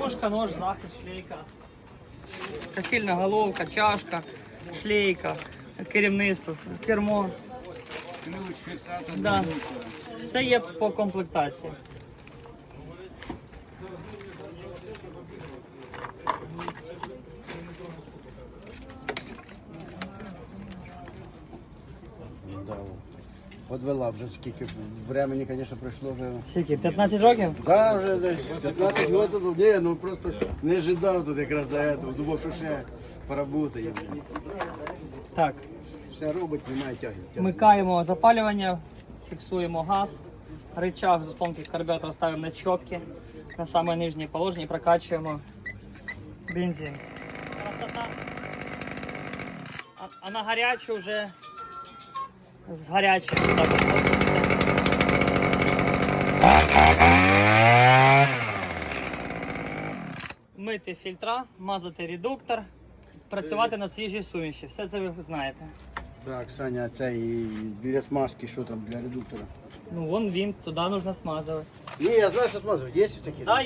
Ложка, нож, захист, шлейка. Касільна головка, чашка, шлейка, керівництво, кермо. Ключ, фіксатор. Да. Все є по комплектації. Подвела вже скільки времени, звісно, пройшло вже. Скільки? 15 років? Да, вже десь 15 років, ні, ну просто не ожидав тут якраз до цього. Думав, що ще поработає. Так. Все робить, немає тяги. Вмикаємо запалювання, фіксуємо газ, рычаг заслонки карбюратора ставимо на чопки, на саме нижнє положення і прокачуємо бензин. А, а на гарячу вже з гарячим. Мити фільтра, мазати редуктор, працювати на свіжій суміші. Все це ви знаєте. Так, Саня, це і для смазки, що там, для редуктора. Ну вон він, туди нужно смазувати. Ні, я знаю, що смазувати. Є такі? Да,